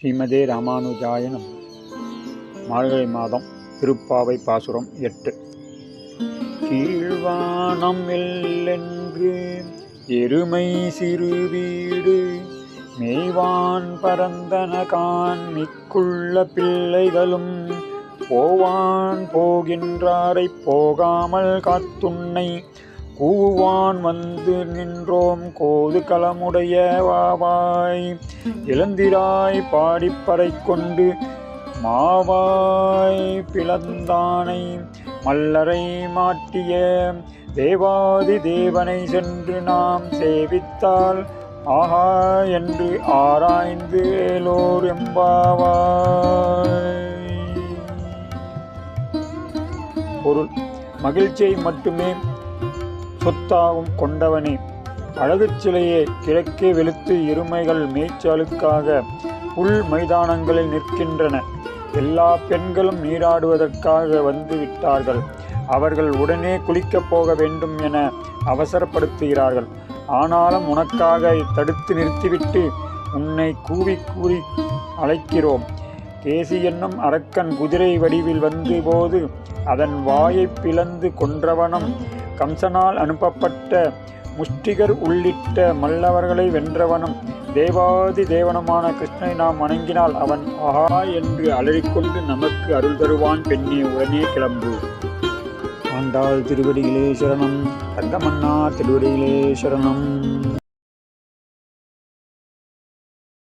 ஸ்ரீமதே ராமானுஜாயனம் மார்கழி மாதம் திருப்பாவை பாசுரம் எட்டு. கீழ்வானம் எல்லென்று எருமை சிறு வீடு மெய்வான் பரந்தன காண்மிக்குள்ள பிள்ளைகளும் போவான் போகின்றாரைப் போகாமல் காத்துண்ணை கூவான் வந்து நின்றோம் கோது களமுடைய வாவாய். இளந்திராய் பாடிப்பறை கொண்டு மாவாய் பிளந்தானை மல்லரை மாட்டிய தேவாதி தேவனை சென்று நாம் சேவித்தால் ஆஹா என்று ஆராய்ந்து ஏலோர் எம்பாவாய். பொருள். மகிழ்ச்சியை மட்டுமே சொத்தாகும் கொண்டவனே. அழகுச் சிலையே கிழக்கே வெளுத்து எருமைகள் மேய்ச்சலுக்காக புல் மைதானங்களில் நிற்கின்றன. எல்லா பெண்களும் நீராடுவதற்காக வந்து விட்டார்கள் அவர்கள் உடனே குளிக்கப் போக வேண்டும் என அவசரப்படுத்துகிறார்கள். ஆனாலும் உனக்காக தடுத்து நிறுத்திவிட்டு உன்னை கூவி கூறி அழைக்கிறோம். கேசி என்னும் அரக்கன் குதிரை வடிவில் வந்த போது அதன் வாயைப் பிளந்து கொன்றவனும் கம்சனால் அனுப்பப்பட்ட முஷ்டிகர் உள்ளிட்ட மல்லவர்களை வென்றவனும் தேவாதி தேவனுமான கிருஷ்ணனை நாம் வணங்கினால் அவன் ஆஹா என்று அலறிக்கொண்டு நமக்கு அருள் தருவான் பெண்ணே உடனே கிளம்பு. ஆண்டாள் திருவடிகளே சரணம். தங்கமன்னா திருவடிகளே சரணம்.